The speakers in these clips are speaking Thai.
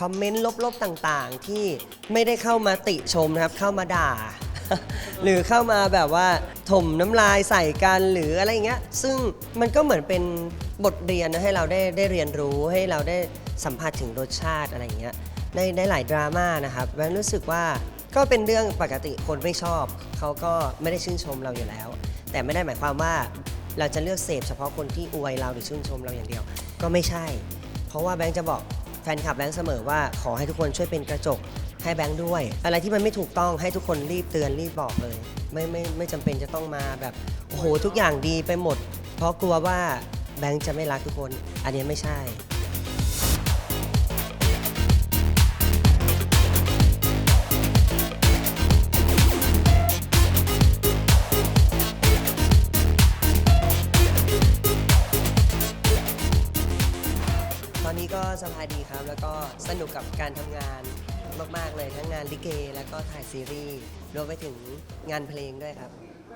คอมเมนต์ลบๆต่างๆ ที่ไม่ได้เข้ามาติชมนะครับ เข้ามาด่า หรือเข้ามาแบบว่าถมน้ำลายใส่กันหรืออะไรเงี้ย ซึ่งมันก็เหมือนเป็นบทเรียนนะให้เราได้ได้เรียนรู้ให้เราได้สัมผัสถึงรสชาติอะไรเงี้ยในในหลายดราม่านะครับแบงค์รู้สึกว่าก็เป็นเรื่องปกติคนไม่ชอบ เขาก็ไม่ได้ชื่นชมเราอยู่แล้ว แต่ไม่ได้หมายความว่าเราจะเลือกเสพเฉพาะคนที่อวยเราหรือชื่นชมเราอย่างเดียว ก็ไม่ใช่ เพราะว่าแบงค์จะบอก ฟนคลับแบงค์เสมอว่าขอให้ทุกคนช่วยเป็นกระจกให้แบงค์ด้วย อะไรที่มันไม่ถูกต้องให้ทุกคนรีบเตือนรีบบอกเลย ไม่ไม่ไม่จำเป็นจะต้องมาแบบโอ้โหทุกอย่างดีไปหมด เพราะกลัวว่าแบงค์จะไม่รักทุกคน อันนี้ไม่ใช่ ลยทั้งงานลิเก แล้วก็ถ่ายซีรีส์รวมไปถึงงานเพลงด้วยครับ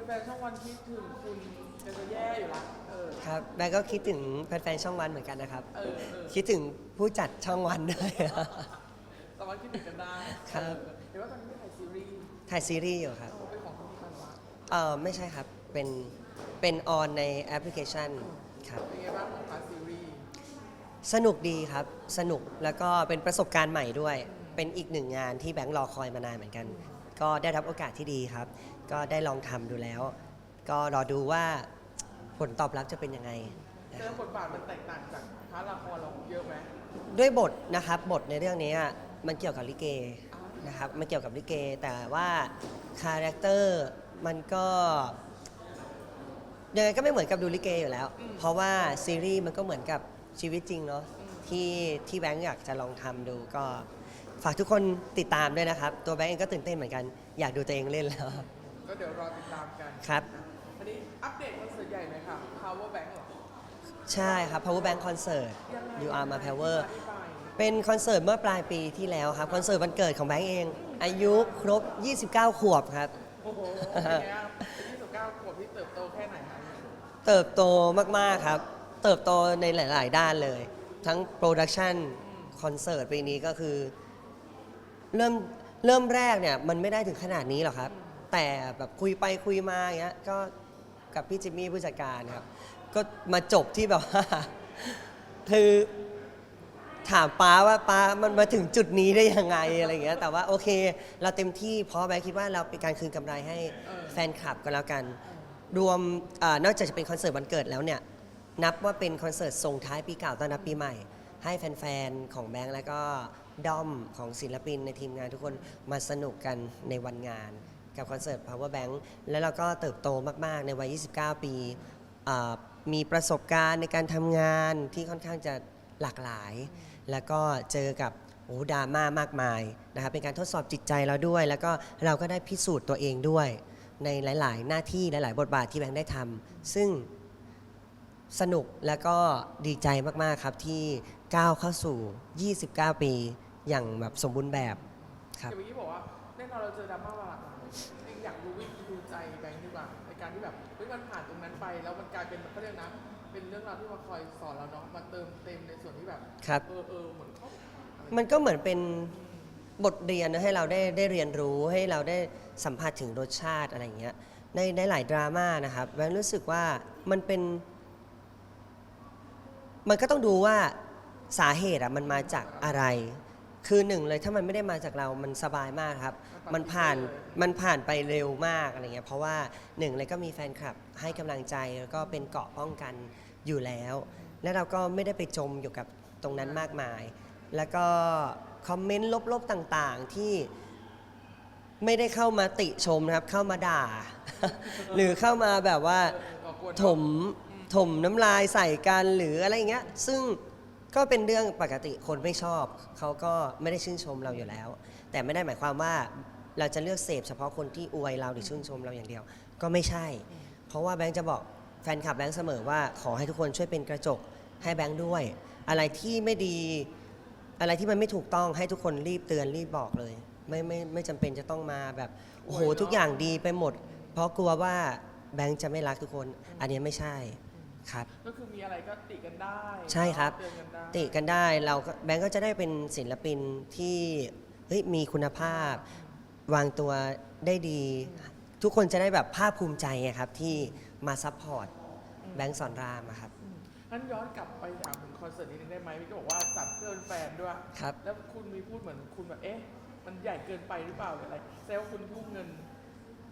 แฟนๆช่องวันคิดถึงคุณจะจะแย่อยู่ละเออครับแบงก์ก็คิดถึงแฟนๆช่องวันเหมือนกันนะครับ เออเออคิดถึงผู้จัดช่องวันด้วยสามารถคิดถึงกันได้ครับ เออเดี๋ยวว่าตอนนี้ไม่ถ่ายซีรีส์ถ่ายซีรีส์อยู่ครับเอาเป็นของคุณพันวะเออไม่ใช่ครับ เป็น เป็นออนในแอปพลิเคชันครับ เป็นไงบ้างของพาร์ทซีรีส์สนุกดีครับ สนุกแล้วก็เป็นประสบการณ์ใหม่ด้วย เป็นอีกหนึ่งงานที่แบงค์รอคอยมานานเหมือนกัน ก็ได้รับโอกาสที่ดีครับ ก็ได้ลองทำดูแล้ว ก็รอดูว่าผลตอบรับจะเป็นยังไงนะเจคอรับบทบาทมันแตกต่างจากพาร์ทละครเราเยอะไหมด้วยบทนะครับบทในเรื่องนี้อะมันเกี่ยวกับลิเกนะครับมันเกี่ยวกับลิเก แต่ว่าคาแรคเตอร์มันก็ยังไงก็ไม่เหมือนกับดูลิเกอยู่แล้ว เพราะว่าซีรีส์มันก็เหมือนกับชีวิตจริงเนาะที่ที่แบงค์อยากจะลองทำดูก็ ฝากทุกคนติดตามด้วยนะครับ ตัวแบงค์เองก็ตื่นเต้นเหมือนกัน อยากดูตัวเองเล่นแล้ว ก็เดี๋ยวรอติดตามกันครับ อันนี้อัปเดตคอนเสิร์ตใหญ่หน่อยค่ะ Power Bank เหรอใช่ครับ Power Bank Concert ยังไง You Are My Power อธิบายเป็นคอนเสิร์ตเมื่อปลายปีที่แล้วครับ คอนเสิร์ตวันเกิดของแบงค์เอง อายุครบ 29 ขวบครับ โอ้โหเป็นไงครับยี่สิบเก้าขวบที่เติบโตแค่ไหนคะเติบโตมาก ๆ ครับ เติบโตในหลาย ๆ ด้านเลย ทั้งโปรดักชันคอนเสิร์ตปีนี้ก็คือ เริ่มเริ่มแรกเนี่ยมันไม่ได้ถึงขนาดนี้หรอกครับ แต่แบบคุยไปคุยมาอย่างเงี้ยก็กับพี่จิมมี่ผู้จัดการครับ ก็มาจบที่แบบว่า คือถามป้าว่าป้ามันมาถึงจุดนี้ได้ยังไงอะไรอย่างเงี้ยแต่ว่าโอเค เราเต็มที่เพราะแบงค์คิดว่าเราเป็นการคืนกำไรให้แฟนคลับก็แล้วกัน รวมเออนอกจากจะเป็นคอนเสิร์ตวันเกิดแล้วเนี่ย นับว่าเป็นคอนเสิร์ตส่งท้ายปีเก่าต้อนรับปีใหม่ ให้แฟนๆ ของแบงค์แล้วก็ ด้อมของศิลปินในทีมงานทุกคนมาสนุกกันในวันงาน กับคอนเสิร์ต Power Bank แล้วเราก็เติบโตมาก ๆ ในวัย 29 ปีอ่ามีประสบการณ์ในการทำงานที่ค่อนข้างจะหลากหลาย แล้วก็เจอกับโอ้ดราม่ามากมายนะครับเป็นการทดสอบจิตใจเราด้วย แล้วก็เราก็ได้พิสูจน์ตัวเองด้วย ในหลาย ๆ หน้าที่หลาย ๆ บทบาทที่แบงค์ได้ทำซึ่ง สนุกแล้วก็ดีใจมาก ๆ ครับที่ก้าวเข้าสู่ 29 ปี อย่างแบบสมบูรณ์แบบครับเดี๋ยวเมื่อกี้บอกว่าแน่นอนเราเจอดราม่ามาหลากหลายจริงๆอยากรู้วิธีดูใจแบงค์ดีกว่าในการที่แบบเฮ้ยมันผ่านตรงนั้นไป แล้วมันกลายเป็นแบบเขาเรียกนะเป็นเรื่องราวที่มาคอยสอนเราเนาะมาเติมเต็มในส่วนที่แบบครับ เออเออเหมือนเขาอะไรมันก็เหมือนเป็นบทเรียนนะให้เราได้ได้เรียนรู้ให้เราได้สัมผัสถึงรสชาติอะไรอย่างเงี้ยในในหลายดราม่านะครับแบงค์รู้สึกว่ามันเป็น มันก็ต้องดูว่าสาเหตุอะมันมาจากอะไร คือหนึ่งเลยถ้ามันไม่ได้มาจากเรา มันสบายมากครับ มันผ่าน มันผ่านไปเร็วมากอะไรเงี้ย เพราะว่าหนึ่งเลยก็มีแฟนคลับให้กำลังใจ แล้วก็เป็นเกราะป้องกันอยู่แล้ว และเราก็ไม่ได้ไปจมอยู่กับตรงนั้นมากมาย แล้วก็คอมเมนต์ลบๆต่างๆที่ไม่ได้เข้ามาติชมนะครับ เข้ามาด่า หรือเข้ามาแบบว่าเออก่อกวนถมถมน้ำลายใส่กันหรืออะไรอย่างเงี้ย ซึ่ง ก็เป็นเรื่องปกติคนไม่ชอบ เขาก็ไม่ได้ชื่นชมเราอยู่แล้ว แต่ไม่ได้หมายความว่าเราจะเลือกเสพเฉพาะคนที่อวยเราหรือชื่นชมเราอย่างเดียว ก็ไม่ใช่ เพราะว่าแบงค์จะบอกแฟนคลับแบงค์เสมอว่าขอให้ทุกคนช่วยเป็นกระจกให้แบงค์ด้วย อะไรที่ไม่ดี อะไรที่มันไม่ถูกต้องให้ทุกคนรีบเตือนรีบบอกเลย ไม่ไม่ไม่จำเป็นจะต้องมาแบบโอ้โหทุกอย่างดีไปหมด เพราะกลัวว่าแบงค์จะไม่รักทุกคน อันนี้ไม่ใช่ ครับ ก็คือมีอะไรก็ติกันได้ใช่ครับ เตือนกันได้ติกันได้เราก็แบงก์ก็จะได้เป็นศิลปินที่เฮ้ยมีคุณภาพ วางตัวได้ดี ทุกคนจะได้แบบภาคภูมิใจไงครับที่มาซัพพอร์ตแบงก์สอนรามอะครับอืมงั้นย้อนกลับไปถามถึงคอนเสิร์ตนี้นึงได้ไหมพี่ก็บอกว่าจัดเพื่อแฟนด้วย ครับ แล้วคุณมีพูดเหมือนคุณแบบเอ๊ะ มันใหญ่เกินไปหรือเปล่าหรืออะไรแซวาคุณทุ่มเงิน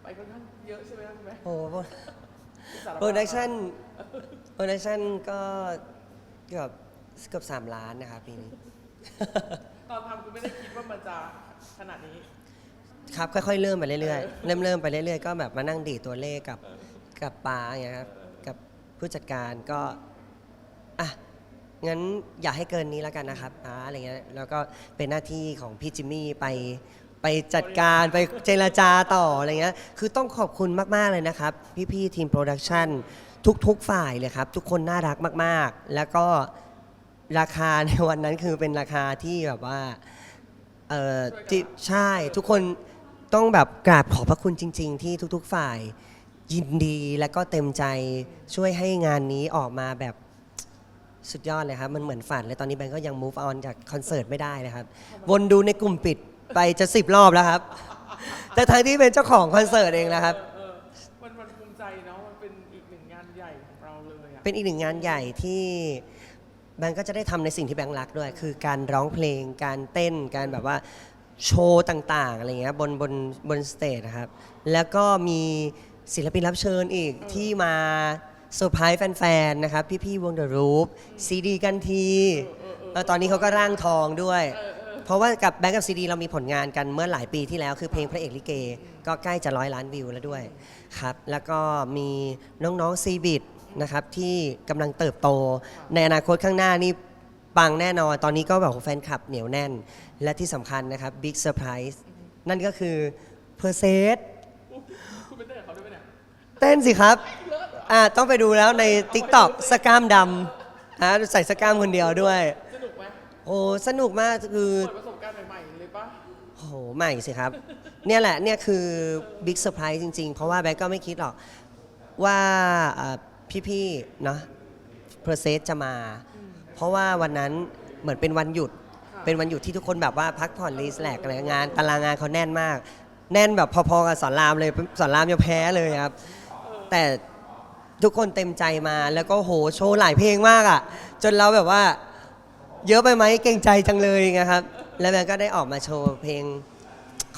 ไปค่อนข้างเยอะใช่ไหมครับคุณแม่โอ้ โหที่สารภาพโปรดักชั่นโปรดักชั่นก็เกือบเกือบสามล้านนะครับปีนี้ ตอนทำคุณไม่ได้คิดว่ามันจะขนาดนี้ ครับค่อยๆเริ่มไปเรื่อยๆเริ่มเริ่มไปเรื่อยๆก็แบบมานั่งดีดตัวเลขกับกับปาอย่างเงี้ยครับกับผู้จัดการก็อะงั้นอย่าให้เกินนี้แล้วกันนะครับอ่าอะไรเงี้ยแล้วก็เป็นหน้าที่ของพี่จิมมี่ไป ไปจัดการไปเจรจาต่ออะไรเงี้ย คือต้องขอบคุณมาก ๆ เลยนะครับ พี่ ๆ ทีมโปรดักชันทุก ๆ ฝ่ายเลยครับ ทุกคนน่ารักมาก ๆ แล้วก็ราคาในวันนั้นคือเป็นราคาที่แบบว่า เออที่ใช่ทุกคนต้องแบบกราบขอบพระคุณจริง ๆ ที่ทุก ๆ ฝ่าย ยินดีและก็เต็มใจช่วยให้งานนี้ออกมาแบบสุดยอดเลยครับ มันเหมือนฝันเลยตอนนี้แบงก์ก็ยัง move on จากคอนเสิร์ตไม่ได้เลยครับ วนดูในกลุ่มปิด ไปจะสิบรอบแล้วครับ แต่ทั้งที่เป็นเจ้าของคอนเสิร์ตเองนะครับ เออเออมันมันภูมิใจเนาะมันเป็นอีกหนึ่งงานใหญ่ของเราเลยอะเป็นอีกหนึ่งงานใหญ่ที่แบงก์ก็จะได้ทำในสิ่งที่แบงก์รักด้วย คือการร้องเพลง การเต้น การแบบว่าโชว์ต่างๆอะไรเงี้ยบนบนบนสเตจนะครับ แล้วก็มีศิลปินรับเชิญอีกที่มาเซอร์ไพรส์แฟนๆนะครับ พี่ๆวงเดอะรูปซีดีกันทีแล้วตอนนี้เขาก็ร่างทองด้วย เพราะว่ากับแบงก์กับซีดีเรามีผลงานกันเมื่อหลายปีที่แล้วคือเพลงพระเอกลิเก ก็ใกล้จะร้อยล้านวิวแล้วด้วยครับแล้วก็มีน้องๆซีบิดนะครับที่กำลังเติบโต ในอนาคตข้างหน้านี่ปังแน่นอน ตอนนี้ก็แบบแฟนคลับเหนียวแน่น และที่สำคัญนะครับบิ๊กเซอร์ไพรส์นั่นก็คือเพอร์เซส คุณเป็นเต้นกับเขาด้วยไหมเนี่ย เต้นสิครับ อ่า ต้องไปดูแล้วใน TikTok สกามดำอ่าใส่สกามคนเดียวด้วย โอ้สนุกมากคือเปิดประสบการณ์ใหม่ๆเลยปะโอ้โหใหม่สิครับ เนี่ยแหละเนี่ยคือบิ๊กเซอร์ไพรส์จริง ๆ เพราะว่าแบงก์ก็ไม่คิดหรอกว่าเอ่อพี่ๆเนาะเพอร์เซสจะมา เพราะว่าวันนั้นเหมือนเป็นวันหยุด เป็นวันหยุดที่ทุกคนแบบว่าพักผ่อนรีแลกซ์อะไรงาน ตารางงานเขาแน่นมาก แน่นแบบพอๆกับสอนรามเลยสอนรามยังแพ้เลยครับ แต่ทุกคนเต็มใจมาแล้วก็โหโชว์หลายเพลงมากอะ จนเราแบบว่า เยอะไปไหมเกรงใจจังเลยนะครับ แล้วแบงก์ก็ได้ออกมาโชว์เพลง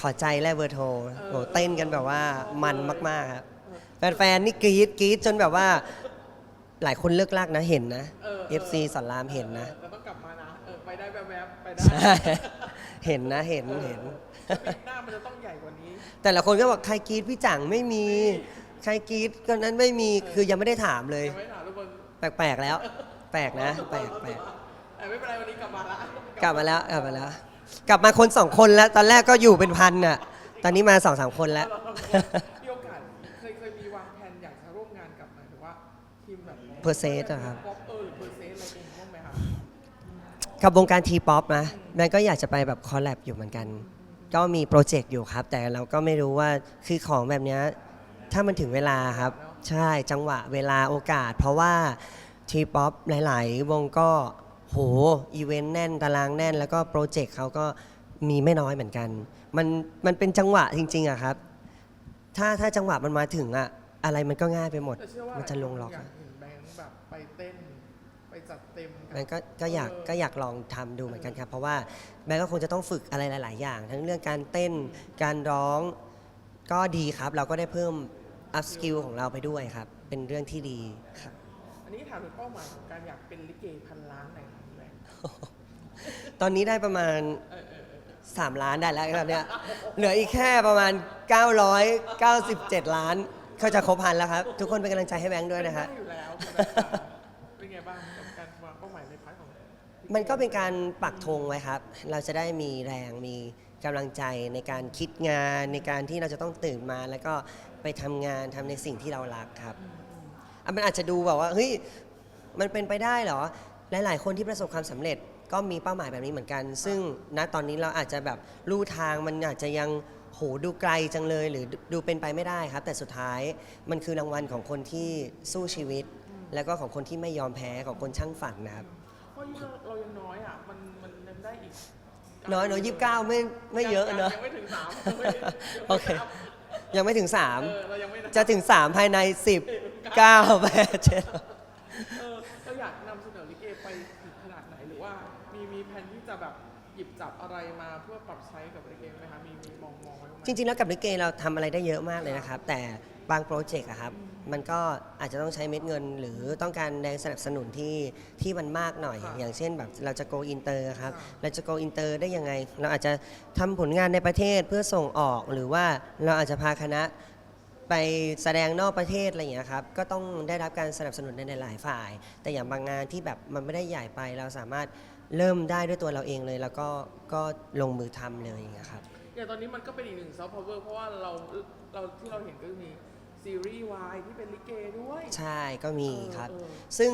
ขอใจและเบอร์โทรโหเต้นกันแบบว่ามันมากๆครับแฟนๆนี่กรี๊ดกรี๊ดจนแบบว่า หลายคนเลิกลากนะเห็นนะเออเออ FC สอนรามเห็นนะแต่ต้องกลับมานะเออไปได้แวบๆไปได้ใช่เห็นนะเห็นเห็นปีหน้ามันจะต้องใหญ่กว่านี้ แต่ละคนก็บอกใครกรี๊ดพี่จังไม่มีใครกรี๊ดคนนั้นไม่มีคือยังไม่ได้ถามเลยยังไม่ถามทุกคนแปลกๆแล้ว แปลกนะ แปลกแปลกแต่ ไม่เป็นไรวันนี้กลับมาละกลับมาแล้วกลับมาแล้ว กลับมาคนสองคนแล้ว ตอนแรกก็อยู่เป็นพันน่ะ ตอนนี้มาสองสามคนแล้ว มีโอกาสเคยเคยมีวางแผนอยากจะร่วมงานกับหมายถึงว่าทีมแบบ Perseid อะครับ ป๊อปเออหรือเพอร์เซสอะไรเองบ้างไหมครับกับวงการทีป๊อปนะแม่ก็อยากจะไปแบบคอลแลบอยู่เหมือนกัน ก็มีโปรเจกต์อยู่ครับ แต่เราก็ไม่รู้ว่าคือของแบบเนี้ยถ้ามันถึงเวลาครับ ใช่จังหวะเวลาโอกาส เพราะว่าทีป๊อปหลาย ๆ วงก็ โหอีเวนต์แน่นตารางแน่น แล้วก็โปรเจกต์เขาก็มีไม่น้อยเหมือนกัน มันมันเป็นจังหวะจริงๆอะครับ ถ้าถ้าจังหวะมันมาถึงอะอะไรมันก็ง่ายไปหมด แต่เชื่อว่ามันจะลงล็อกอยาอะ กเห็นแบงค์แบบไปเต้น ไปจัดเต็มบแบงก์ก็ก็อยากก็อยากลองทำดูเหมือนกันครับ เพราะว่าแบงก์ก็คงจะต้องฝึกอะไรหลาย ๆ อย่าง ทั้งเรื่องการเต้นการร้องก็ดีครับ เราก็ได้เพิ่ม up skill ของเราไปด้วยครับ เป็นเรื่องที่ดีครับ อันนี้ถามถึงเป้าหมายของการอยากเป็นลิเกพันล้านหน่อยครับแบงค์ ตอนนี้ได้ประมาณ 3 ล้านได้แล้วครับเนี่ยเหลืออีกแค่ประมาณ 997 ล้าน เขาจะครบพันแล้วครับ ทุกคนเป็นกำลังใจให้แบงค์ด้วยนะคได้รับอยู่แล้วคุณนัทค่ะเป็นไงบ้างกับการวางเป้าหมายในพาร์ทของลิมันก็เป็นการปักธงไว้ครับ เราจะได้มีแรงมีกำลังใจในการคิดงานในการที่เราจะต้องตื่นมา แล้วก็ไปทำงานทำในสิ่งที่เรารักครับอะมันอาจจะดูแบบว่าเฮ้ยมันเป็นไปได้เหรอ หลาย ๆ คนที่ประสบความสำเร็จก็มีเป้าหมายแบบนี้เหมือนกัน ซึ่งณตอนนี้เราอาจจะแบบลู่ทางมันอาจจะยังโหดูไกลจังเลย หรือดูเป็นไปไม่ได้ครับ แต่สุดท้ายมันคือรางวัลของคนที่สู้ชีวิต แล้วก็ของคนที่ไม่ยอมแพ้ของคนช่างฝันนะครับเพราะยิ่งเราเรายังน้อยอะมันมันยังได้อีกน้อยเนอะยี่สิบเก้าไม่ไม่เยอะเนอะยังไม่ถึงสามยังไม่ยังไม่โอเคสามยังไม่ถึงเออเรายังไม่3จะถึง3ภายใน10 9 8 7เออเราอยากนำเสนอ ลิเกไปถึงขนาดไหนหรือว่า มีมีแผนที่จะแบบหยิบจับอะไรมาเพื่อปรับใช้กับลิเกไหมคะมีมีมองมองไว้ไหม จริงๆ แล้วกับลิเกเราทำอะไรได้เยอะมากเลยนะครับ แต่บางโปรเจกต์อะครับ มันก็อาจจะต้องใช้เม็ดเงิน หรือต้องการแรงสนับสนุนที่ที่มันมากหน่อย ค่ะอย่างเช่นแบบเราจะ go inter ครับ ค่ะ เราจะ go inter ได้ยังไง เราอาจจะทำผลงานในประเทศเพื่อส่งออก หรือว่าเราอาจจะพาคณะ ไปแสดงนอกประเทศอะไรอย่างเงี้ยครับก็ต้องได้รับการสนับสนุนในหลายฝ่าย แต่อย่างบางงานที่แบบมันไม่ได้ใหญ่ไปเราสามารถเริ่มได้ด้วยตัวเราเองเลย แล้วก็ก็ลงมือทำเลยอย่างเงี้ยครับ อย่างตอนนี้มันก็เป็นอีกหนึ่งซอฟต์พาวเวอร์เพราะว่าเราเราที่เราเห็นก็มีซีรีส์วายที่เป็นลิเกด้วยใช่ก็มีครับ เออเออซึ่ง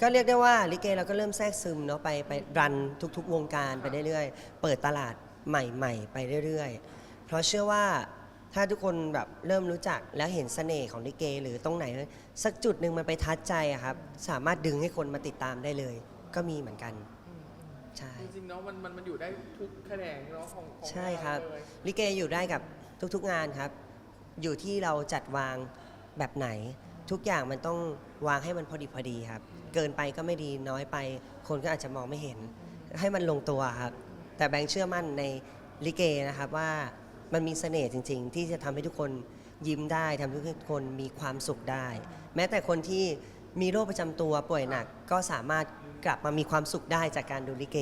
ก็เรียกได้ว่าลิเกเราก็เริ่มแทรกซึมเนาะไปไปรันทุกๆ วงการไปเรื่อยๆ เปิดตลาดใหม่ ๆ ไปเรื่อยๆ เพราะเชื่อว่า ถ้าทุกคนแบบเริ่มรู้จักแล้วเห็นเสน่ห์ของลิเก หรือตรงไหน สักจุดหนึ่งมันไปทัดใจอะครับ สามารถดึงให้คนมาติดตามได้เลย ก็มีเหมือนกันอืมอืมใช่ จริงๆเนาะมันมันมันอยู่ได้ทุกแขนงเนาะของของใช่ครับงานเลยลิเกอยู่ได้กับทุกๆงานครับ อยู่ที่เราจัดวางแบบไหน ทุกอย่างมันต้องวางให้มันพอดีพอดีครับ เกินไปก็ไม่ดีน้อยไป คนก็อาจจะมองไม่เห็น ให้มันลงตัวครับ แต่แบงค์เชื่อมั่นในลิเกนะครับว่า มันมีเสน่ห์จริง ๆ ที่จะทำให้ทุกคนยิ้มได้ทำให้ทุกคนมีความสุขได้ แม้แต่คนที่มีโรคประจำตัวป่วยหนักก็สามารถกลับมามีความสุขได้จากการดูลิเก